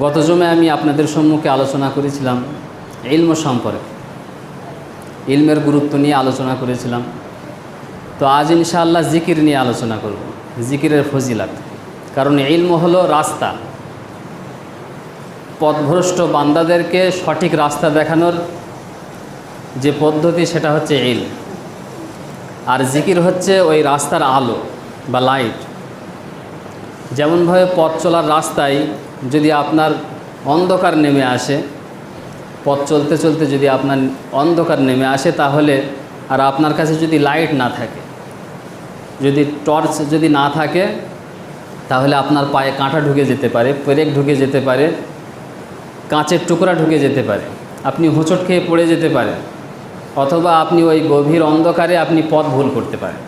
গত জমে আমি আপনাদের সম্মুখে আলোচনা করেছিলাম ইলম সম্পর্কে। ইলমের গুরুত্ব নিয়ে আলোচনা করেছিলাম। তো আজ ইনশাআল্লাহ জিকির নিয়ে আলোচনা করব, জিকিরের ফজিলাত। কারণ ইলম হলো রাস্তা। পথভ্রষ্ট বান্দাদেরকে সঠিক রাস্তা দেখানোর যে পদ্ধতি, সেটা হচ্ছে ইল। আর জিকির হচ্ছে ওই রাস্তার আলো বা লাইট। যেমনভাবে পথ চলার রাস্তায় যদি আপনার অন্ধকার নেমে আসে, পথ চলতে চলতে যদি আপনার অন্ধকার নেমে আসে তাহলে আর আপনার কাছে যদি লাইট না থাকে, যদি টর্চ যদি না থাকে, তাহলে আপনার পায়ে কাঁটা ঢুকে যেতে পারে, পেরেক ঢুকে যেতে পারে, কাঁচের টুকরা ঢুকে যেতে পারে, আপনি হোঁচট খেয়ে পড়ে যেতে পারেন, অথবা আপনি ওই গভীর অন্ধকারে আপনি পথ ভুল করতে পারেন।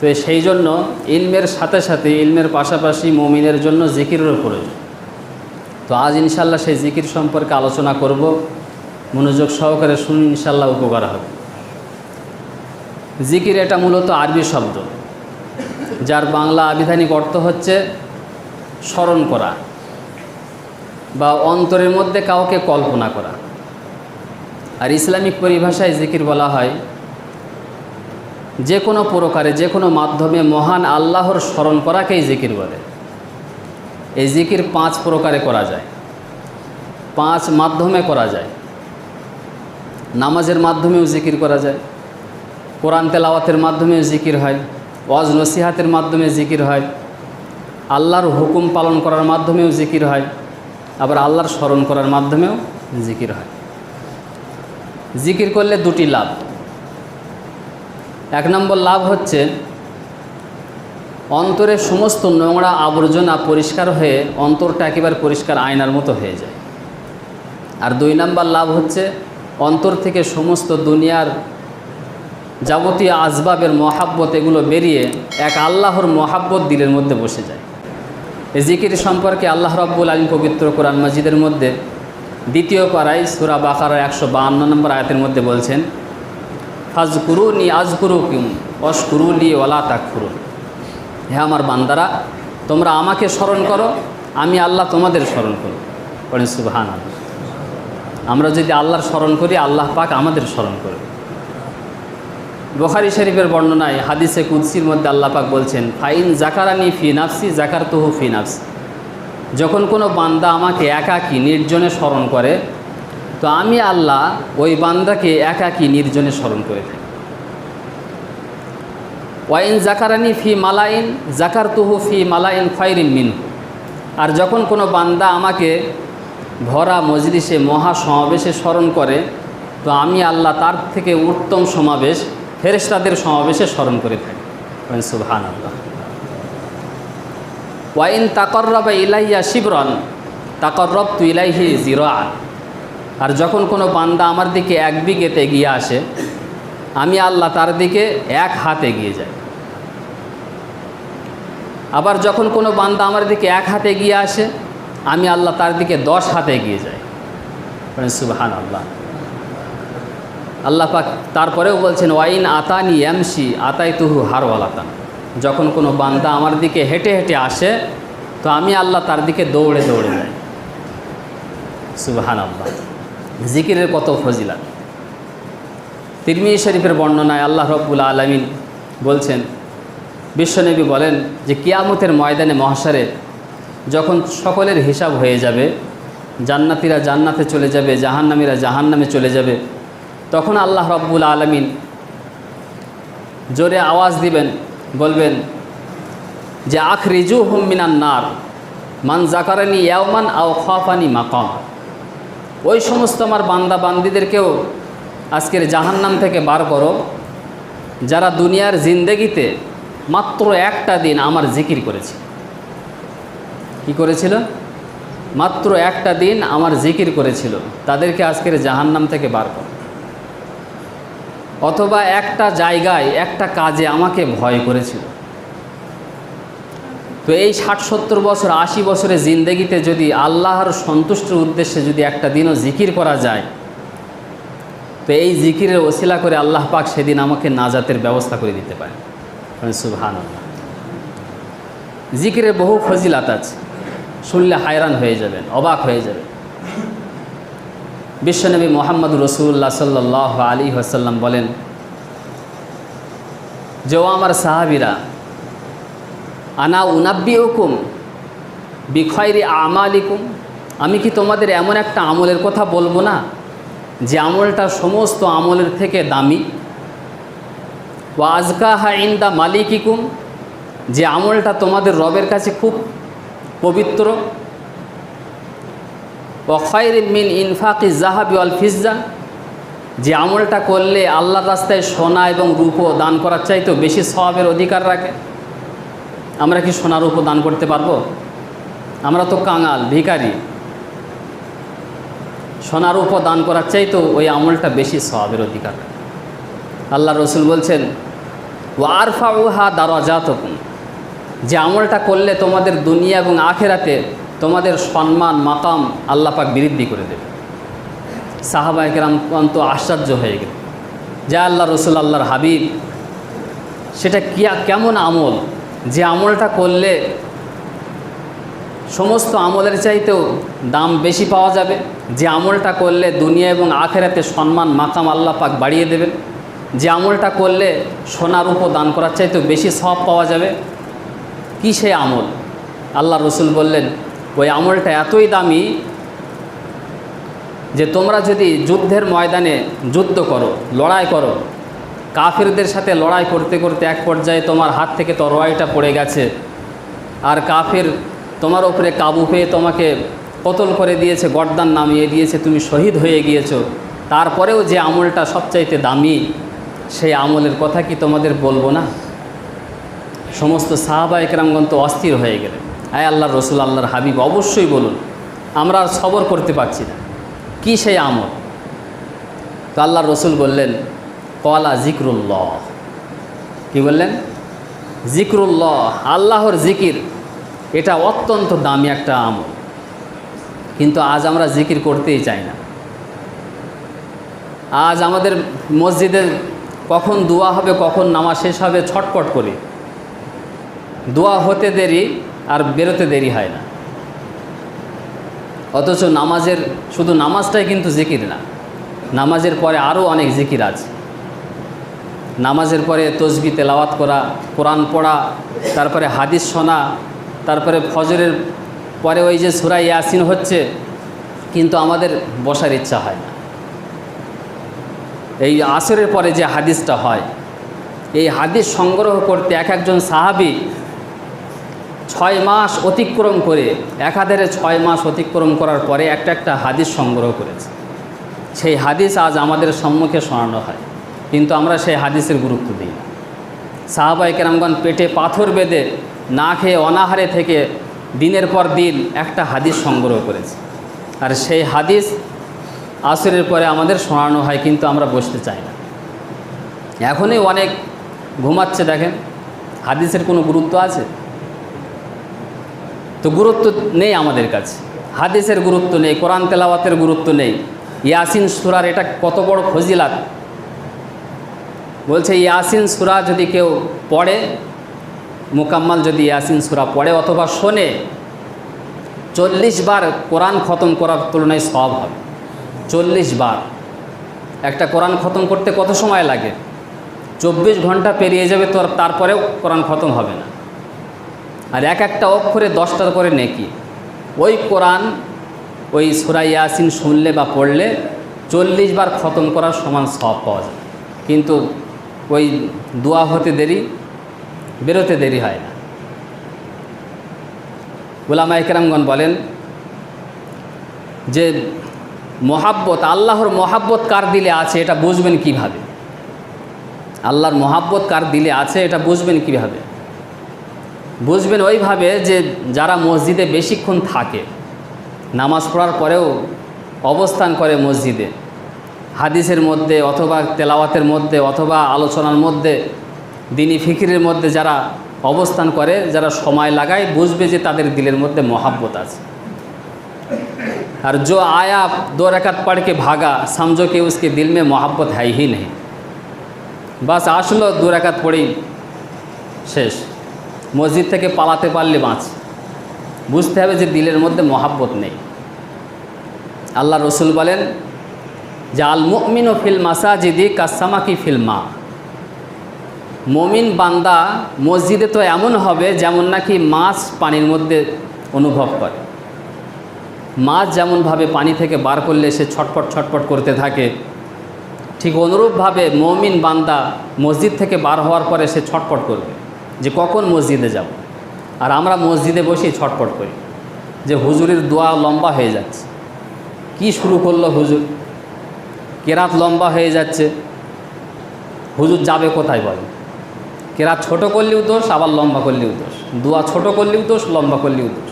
তো সেই জন্য ইলমের সাথে সাথে, ইলমের পাশাপাশি মমিনের জন্য জিকিরেরও প্রয়োজন। তো আজ ইনশাল্লাহ সেই জিকির সম্পর্কে আলোচনা করব। মনোযোগ সহকারে শুনুন ইনশাল্লাহ উপকার হবে। জিকির এটা মূলত আরবি শব্দ, যার বাংলা আবিধানিক অর্থ হচ্ছে স্মরণ করা বা অন্তরের মধ্যে কাউকে কল্পনা করা। আর ইসলামিক পরিভাষায় জিকির বলা হয় যে কোনো প্রকারে, যে কোনো মাধ্যমে মহান আল্লাহর স্মরণ করাকেই জিকির বলে। এই জিকির পাঁচ প্রকারে করা যায়। পাঁচ মাধ্যমে করা যায়। নামাজের মাধ্যমেও জিকির করা যায়। কোরআন তেলাওয়াতের মাধ্যমেও জিকির হয়। ওয়াজ নসিহাতের মাধ্যমে জিকির হয়। আল্লাহর হুকুম পালন করার মাধ্যমেও জিকির হয়। আবার আল্লাহর স্মরণ করার মাধ্যমেও জিকির হয়। জিকির করলে দুটি লাভ। এক নম্বর লাভ হচ্ছে অন্তরের সমস্ত নোংরা আবর্জনা পরিষ্কার হয়ে অন্তরটা একেবারে পরিষ্কার আয়নার মতো হয়ে যায়। আর দুই নম্বর লাভ হচ্ছে অন্তর থেকে সমস্ত দুনিয়ার যাবতীয় আসবাবের মহাব্বত এগুলো বেরিয়ে এক আল্লাহর মহাব্বত দিলের মধ্যে বসে যায়। এই জিকির সম্পর্কে আল্লাহ রব্বুল আলম পবিত্র কোরআন মসজিদের মধ্যে দ্বিতীয় পাড়ায় সুরা বাকার একশো বাহান্ন নম্বর আয়াতের মধ্যে বলছেন ফাজকুরুনি আজকুরু কিম অশকুরুলি ওলা তাকফুরুন হে আমার বান্দারা, তোমরা আমাকে স্মরণ করো, আমি আল্লাহ তোমাদের স্মরণ করো। পড়েন সুবহান আমরা যদি আল্লাহর স্মরণ করি, আল্লাহ পাক আমাদের স্মরণ করবে বোখারি শরীফের বর্ণনায়, হাদিসে কুদ্সির মধ্যে আল্লাহ পাক বলছেন, ফাইন জাকারানি ফি নাফসি জাকার তুহু ফি নাফসি। যখন কোনো বান্দা আমাকে একাকী, নির্জনে স্মরণ করে তো আমি আল্লাহ ওই বান্দাকে একাকী নির্জনে স্মরণ করে থাকি। ওয়াইন জাকারানি ফি মালাইন জাকার তুহু ফি মালাইন ফাইরিন মিন আর যখন কোনো বান্দা আমাকে ভরা মজলিসে মহা সমাবেশে স্মরণ করে, তো আমি আল্লাহ তার থেকে উত্তম সমাবেশ ফেরেশতাদের সমাবেশে স্মরণ করে থাকি। সুবহান আল্লাহ ওয়াইন তাকর্রবা ইলাইয়া শিবরন তাকর্রব তু ইলাইহি জিরান আর যখন কোনো বান্দা আমার দিকে এক বিঘেতে গিয়ে আসে, আমি আল্লাহ তার দিকে এক হাতে এগিয়ে যাই। আবার যখন কোনো বান্দা আমার দিকে এক হাতে গিয়ে আসে, আমি আল্লাহ তার দিকে দশ হাতে এগিয়ে যাই। সুবহান আল্লাহ আল্লাহ পাক তারপরেও বলছেন, ওয়াইন আতানি এমসি আতাই তুহু হারওয়ালাতান। যখন কোনো বান্দা আমার দিকে হেঁটে হেঁটে আসে, তো আমি আল্লাহ তার দিকে দৌড়ে দৌড়ে যাই। সুবহান আল্লাহ জিকিরের কত ফজিলাত। তিরমি শরীফের বর্ণনায় আল্লাহ রব্বুল আলমিন বলছেন বিশ্বনবী বলেন যে কিয়ামতের ময়দানে মহাসারে যখন সকলের হিসাব হয়ে যাবে, জান্নাতিরা জান্নাতে চলে যাবে, জাহান্নামীরা জাহান্নামে চলে যাবে, তখন আল্লাহ রব্বুল আলমিন জোরে আওয়াজ দিবেন, বলবেন, যে আখ রিজু হুমিনান নার, মান জাকারানি ইয়াওমান আও খাফানি মাকাম। ওই সমস্ত আমার বান্দা বান্দিদেরকেও আজকের জাহান্নাম থেকে বার করো। যারা দুনিয়ার জিন্দেগিতে মাত্র একটা দিন আমার জিকির করেছে। কি করেছিল? মাত্র একটা দিন আমার জিকির করেছিল। তাদেরকে আজকের জাহান্নাম থেকে বার করো। অথবা একটা জায়গায় একটা কাজে আমাকে ভয় করেছিল। তো এই ষাট সত্তর বছর, আশি বছরের জিন্দেগিতে যদি আল্লাহর সন্তুষ্টির উদ্দেশ্যে যদি একটা দিনও জিকির করা যায়, তো এই জিকিরের ওসিলা করে আল্লাহ পাক সেদিন আমাকে নাজাতের ব্যবস্থা করে দিতে পারে সুবহান জিকিরের বহু ফজিলাত আছে। শুনলে হায়রান হয়ে যাবেন, অবাক হয়ে যাবেন। বিশ্বনবী মোহাম্মদ রসুল্লাহ সাল্লাহ আলী হাসাল্লাম বলেন, যে ও আমার সাহাবিরা আনা উনাব্বি হুকুম বিখয়রি আমালিকুম। আমি কি তোমাদের এমন একটা আমলের কথা বলব না যে আমলটা সমস্ত আমলের থেকে দামি? ও আজকা হা ইন্দা মালিকিকুম, যে আমলটা তোমাদের রবের কাছে খুব পবিত্র। ওয়াইর মিন ইনফাকি জাহাবি আল ফিজ্জা, যে আমলটা করলে আল্লাহর রাস্তায় সোনা এবং রূপো দান করার চাইতেও বেশি স্বভাবের অধিকার রাখে। আমরা কি সোনার রূপো দান করতে পারব? আমরা তো কাঙাল, ভিখারি। সোনার উপর দান করার চাই তো ওই আমলটা বেশি সবের অধিকার। আল্লাহ রসুল বলছেন ও আরফা উহা দারাজাত যে আমলটা করলে তোমাদের দুনিয়া এবং আখেরাতে তোমাদের সম্মান, মাকাম আল্লাহ পাক বৃদ্ধি করে দেবে। সাহাবা একরাম অন্ত আশ্চর্য হয়ে গেল। যা আল্লাহ রসুল আল্লাহর হাবিব, সেটা কিয়া, কেমন আমল? যে আমলটা করলে সমস্ত আমলের চাইতেও দাম বেশি পাওয়া যাবে, যে আমলটা করলে দুনিয়া এবং আখেরাতে সম্মান, মাকাম আল্লাহ পাক বাড়িয়ে দেবেন, যে আমলটা করলে সোনার উপর দান করার চাইতেও বেশি সব পাওয়া যাবে, কী সে আমল? আল্লাহ রসুল বললেন, ওই আমলটা এতই দামি যে তোমরা যদি যুদ্ধের ময়দানে যুদ্ধ করো, লড়াই করো কাফিরদের সাথে লড়াই করতে করতে এক পর্যায়ে তোমার হাত থেকে তরোয়াইটা পড়ে গেছে। আর কাফির তোমার ওপরে কাবু পেয়ে তোমাকে কতল করে দিয়েছে, গর্দান নামিয়ে দিয়েছে, তুমি শহীদ হয়ে গিয়েছো। তারপরেও যে আমলটা সবচাইতে দামি, সেই আমলের কথা কি তোমাদের বলব না? সমস্ত সাহাবা একরামগণ তো অস্থির হয়ে গেলেন আয় আল্লাহ রসুল, আল্লাহর হাবিব, অবশ্যই বলুন, আমরা আর সবর করতে পারছি না। কী সেই আমল? তো আল্লাহর রসুল বললেন কলা জিক্রুল্লাহ। কি বললেন? জিক্রুল্লাহ, আল্লাহর জিকির, এটা অত্যন্ত দামি একটা আমল। কিন্তু আজ আমরা জিকির করতেই চাই না। আজ আমাদের মসজিদে কখন দোয়া হবে, কখন নামাজ শেষ হবে, ছটপট করি। দোয়া হতে দেরি আর বেরোতে দেরি হয় না। অথচ নামাজের, শুধু নামাজটাই কিন্তু জিকির না, নামাজের পরে আরও অনেক জিকির আছে। নামাজের পরে তসবি তেলাওয়াত করা, কোরআন পড়া, তারপরে হাদিস শোনা, তারপরে ফজরের পরে ওই যে সুরাই ইয়াসিন হচ্ছে, কিন্তু আমাদের বসার ইচ্ছা হয় না। এই আসরের পরে যে হাদিসটা হয়, এই হাদিস সংগ্রহ করতে এক একজন সাহাবি ছয় মাস অতিক্রম করে, একাধারে ছয় মাস অতিক্রম করার পরে একটা একটা হাদিস সংগ্রহ করেছে। সেই হাদিস আজ আমাদের সম্মুখে শোনানো হয়। কিন্তু আমরা সেই হাদিসের গুরুত্ব দিই। সাহাবাই কেরামগণ পেটে পাথর বেঁধে না খেয়ে অনাহারে থেকে দিনের পর দিন একটা হাদিস সংগ্রহ করেছে। আর সেই হাদিস আসরের পরে আমাদের শোনানো হয়, কিন্তু আমরা বসতে চাই না। এখনই অনেক ঘুমাচ্ছে, দেখেন। হাদিসের কোনো গুরুত্ব আছে? তো গুরুত্ব নেই আমাদের কাছে। হাদিসের গুরুত্ব নেই, কোরআন তেলাওয়াতের গুরুত্ব নেই। ইয়াসিন সুরার এটা কত বড় ফজিলাত। বলছে, ইয়াসিন সুরা যদি কেউ পড়ে, মোকাম্মাল যদি ইয়াসিন সুরা পড়ে অথবা শোনে, চল্লিশ বার কোরআন খতম করার তুলনায় সব হবে। চল্লিশ বার। একটা কোরআন খতম করতে কত সময় লাগে? চব্বিশ ঘণ্টা পেরিয়ে যাবে তো তারপরেও কোরআন খতম হবে না। আর এক একটা অক্ষরে দশটার করে নেকি। ওই কোরআন, ওই সুরা ইয়াসিন শুনলে বা পড়লে চল্লিশ বার খতম করার সমান সব পাওয়া যায়। কিন্তু ওই দোয়া হতে দেরি, বেরোতে দেরি হয় না। গোলামা একরামগণ বলেন যে, মহাব্বত, আল্লাহর মহাব্বত কার দিলে আছে এটা বুঝবেন কীভাবে? আল্লাহর মহাব্বত কার দিলে আছে এটা বুঝবেন কীভাবে? বুঝবেন ওইভাবে যে, যারা মসজিদে বেশিক্ষণ থাকে, নামাজ পড়ার পরেও অবস্থান করে মসজিদে হাদিসের মধ্যে অথবা তেলাওয়াতের মধ্যে অথবা আলোচনার মধ্যে দিনী ফিকিরের মধ্যে যারা অবস্থান করে যারা সময় লাগায় বুঝবে যে তাদের দিলের মধ্যে মহাব্বত আছে और जो आया दो रकत पढ़ के भागा समझो कि उसके दिल में मोहब्बत है ही नहीं বাস আসলো দু রাকাত পড়েই শেষ মসজিদ থেকে পালাতে পারলে বাঁচ বুঝতে হবে যে দিলের মধ্যে মহাব্বত নেই আল্লাহ রসুল বলেন যে আল মুমিন ও ফিল মাসাজিদি কাসামাকি ফিল মা। মমিন বান্দা মসজিদে তো এমন হবে যেমন নাকি মাছ পানির মধ্যে অনুভব করে। মাছ যেমনভাবে পানি থেকে বার করলে সে ছটপট ছটপট করতে থাকে, ঠিক অনুরূপভাবে মমিন বান্দা মসজিদ থেকে বার হওয়ার পরে সে ছটপট করবে যে কখন মসজিদে যাব। আর আমরা মসজিদে বসেই ছটপট করি যে হুজুরের দোয়া লম্বা হয়ে যাচ্ছে। কি শুরু করল হুজুর? কেরাত লম্বা হয়ে যাচ্ছে। হুজুর যাবে কোথায় বলে কেরাত ছোট করলেও দোষ, আবার লম্বা করলেও দোষ। দোয়া ছোট করলেও দোষ, লম্বা করলেও দোষ।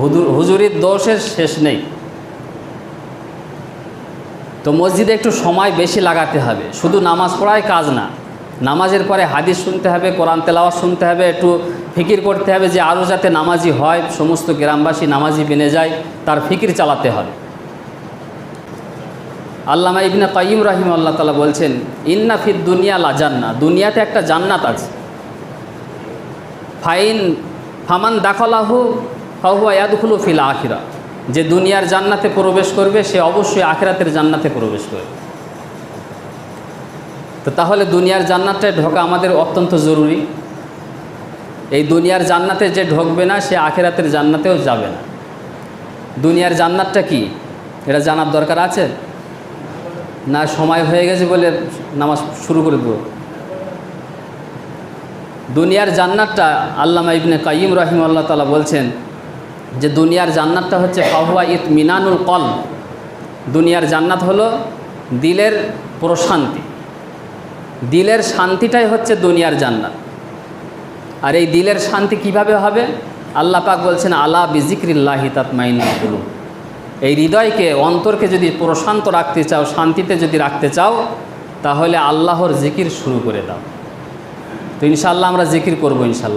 হুজুর হুজুরির দোষের শেষ নেই। তো মসজিদে একটু সময় বেশি লাগাতে হবে। শুধু নামাজ পড়ায় কাজ না, নামাজের পরে হাদিস শুনতে হবে, কোরআন তেলাওয়াত শুনতে হবে, একটু ফিকির করতে হবে যে আরও যাতে নামাজি হয়, সমস্ত গ্রামবাসী নামাজি বেনে যায়, তার ফিকির চালাতে হবে। আল্লামা ইবনে কাইম রাহিম আল্লাহ তালা বলছেন, ইন্না ফিদ দুনিয়া লা জান্না দুনিয়াতে একটা জান্নাত আছে। ফাইন ফামান দাখলাহু ফাহুয়া ইয়াদখুলু ফিল আখিরা। যে দুনিয়ার জান্নাতে প্রবেশ করবে, সে অবশ্যই আখিরাতের জান্নাতে প্রবেশ করবে। তো তাহলে দুনিয়ার জান্নাতটায় ঢোকা আমাদের অত্যন্ত জরুরি। এই দুনিয়ার জান্নাতে যে ঢোকবে না, সে আখেরাতের জান্নাতেও যাবে না। দুনিয়ার জান্নাতটা কি? এটা জানার দরকার আছে? না, সময় হয়ে গেছে বলে নামাজ শুরু করে দেবো। দুনিয়ার জান্নাতটা আল্লামা ইবনে কাইম রহিম আল্লাহ তালা বলছেন যে, দুনিয়ার জান্নাতটা হচ্ছে ফাহুয়া ইত মিনানুল কল। দুনিয়ার জান্নাত হলো দিলের প্রশান্তি। দিলের শান্তিটাই হচ্ছে দুনিয়ার জান্নাত। আর এই দিলের শান্তি কীভাবে হবে? আল্লাহ পাক বলছেন, আলা বিজিক্রিল্লাহি তাতমাইন কুলুব। এই হৃদয়কে, অন্তরকে যদি প্রশান্ত রাখতে চাও, শান্তিতে যদি রাখতে চাও, তাহলে আল্লাহর জিকির শুরু করে দাও। তো ইনশাল্লাহ আমরা জিকির করব ইনশাল্লাহ